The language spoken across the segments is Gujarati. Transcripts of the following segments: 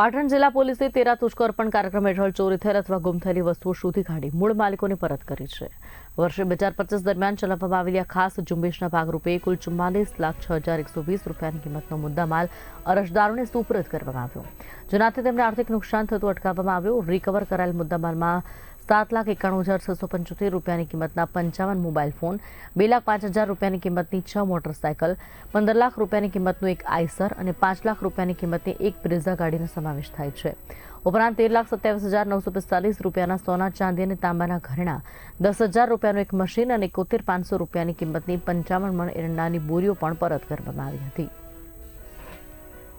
પાટણ જિલ્લા પોલીસે તેરા અર્પણ કાર્યક્રમ હેઠળ ચોરી થયેલ અથવા ગુમ થયેલી વસ્તુઓ શોધી કાઢી. મૂળ માલિકોને પરત કરી છે. વર્ષે બે હજાર પચીસ દરમિયાન ચલાવવામાં આવેલી આ ખાસ ઝુંબેશના ભાગરૂપે કુલ ચુમ્માલીસ લાખ છ હજાર એકસો વીસ રૂપિયાની કિંમતનો મુદ્દામાલ અરજદારોને સુપરત કરવામાં આવ્યો. જેનાથી તેમને આર્થિક નુકસાન થતું અટકાવવામાં આવ્યું. રિકવર કરાયેલ મુદ્દામાલમાં સાત લાખ એકાણું હજાર છસો પંચોતેર રૂપિયાની કિંમતના પંચાવન મોબાઈલ ફોન, બે લાખ પાંચ હજાર રૂપિયાની કિંમતની છ મોટરસાયકલ, પંદર લાખ રૂપિયાની કિંમતનું એક આઈસર અને પાંચ લાખ રૂપિયાની કિંમતની એક બ્રેઝા ગાડીનો સમાવેશ થાય છે. ઉપરાંત તેર લાખ સત્યાવીસ હજાર નવસો પિસ્તાલીસ રૂપિયાના સોના, ચાંદી અને તાંબાના ઘરેણા, દસ હજાર રૂપિયાનું એક મશીન અને એકોતેર પાંચસો રૂપિયાની કિંમતની પંચાવન મણ એરંડાની બોરીઓ પણ પરત કરવામાં આવી હતી.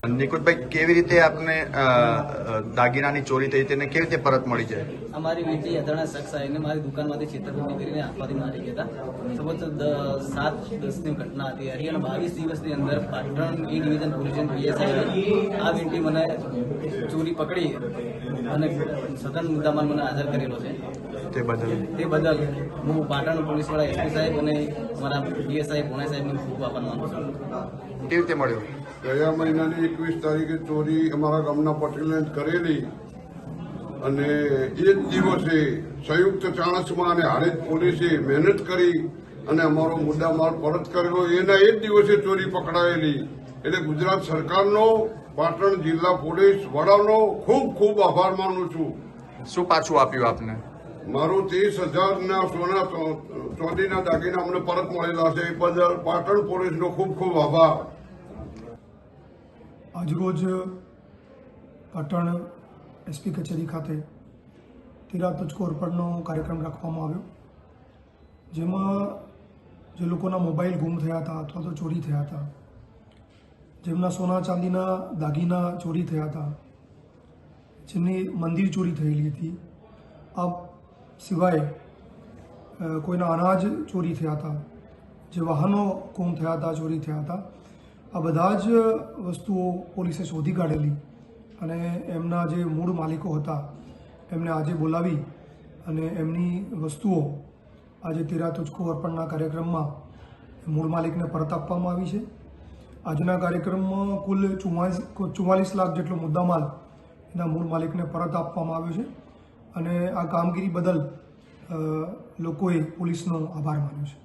નિકુતભાઈ કેવી રીતે આપને દાગીનાની ચોરી થઈ તેને કેવી રીતે પરત મળી જાય અમારી વેચી અજાણા શખ્સ આવીને મારી દુકાનમાંથી છેતરપિંડી કરીને આપવાથી મારી ગયા હતા. સાત દસની ઘટના હતી. અને બાવીસ દિવસની અંદર Patan A division police PSI આ વેટી મને ચોરી પકડી અને સઘન મુદ્દામાં મને હાજર કરેલો છે. તે બદલ? તે બદલ હું પાટણ પોલીસવાળા એસપી સાહેબ અને અમારા પીએસઆઈ પુણે સાહેબને ખૂબ આભાર માનું છું. કેવી રીતે મળ્યો? ગયા મહિનાની એકવીસ તારીખે ચોરી અમારા ગામના પટેલને કરેલી. અને એ જ દિવસે સંયુક્ત ચાણસમાં અને હારેજ પોલીસે મહેનત કરી અને અમારો મુદ્દામાલ પરત કરેલો એના એ જ દિવસે ચોરી પકડાયેલી. એટલે ગુજરાત સરકારનો પાટણ જિલ્લા પોલીસ વડાનો ખૂબ ખૂબ આભાર માનું છું. શું પાછું આપ્યું આપને? મારું ત્રીસ હજારના સોના ચોદીના દાગીના અમને પરત મળેલા છે. એ બદલ પાટણ પોલીસનો ખૂબ ખૂબ આભાર. આજરોજ પાટણ એસપી કચેરી ખાતે તિરા તુચકો અર્પણનો કાર્યક્રમ રાખવામાં આવ્યો. જેમાં જે લોકોના મોબાઈલ ગુમ થયા હતા અથવા તો ચોરી થયા હતા, જેમના સોના ચાંદીના દાગીના ચોરી થયા હતા, જેમની મંદિર ચોરી થયેલી હતી આ સિવાય કોઈના અનાજ ચોરી થયા હતા, જે વાહનો ગુમ થયા હતા, ચોરી થયા હતા આ બધા જ વસ્તુઓ પોલીસે શોધી કાઢેલી અને એમના જે મૂળ માલિકો હતા, એમને આજે બોલાવી અને એમની વસ્તુઓ આજે તેરા તુચકો અર્પણના કાર્યક્રમમાં મૂળ માલિકને પરત આપવામાં આવી છે. આજના કાર્યક્રમમાં કુલ ચુમ્માલીસ ચુમ્માલીસ લાખ જેટલો મુદ્દામાલ એના મૂળ માલિકને પરત આપવામાં આવ્યો છે અને આ કામગીરી બદલ લોકોએ પોલીસનો આભાર માન્યો છે.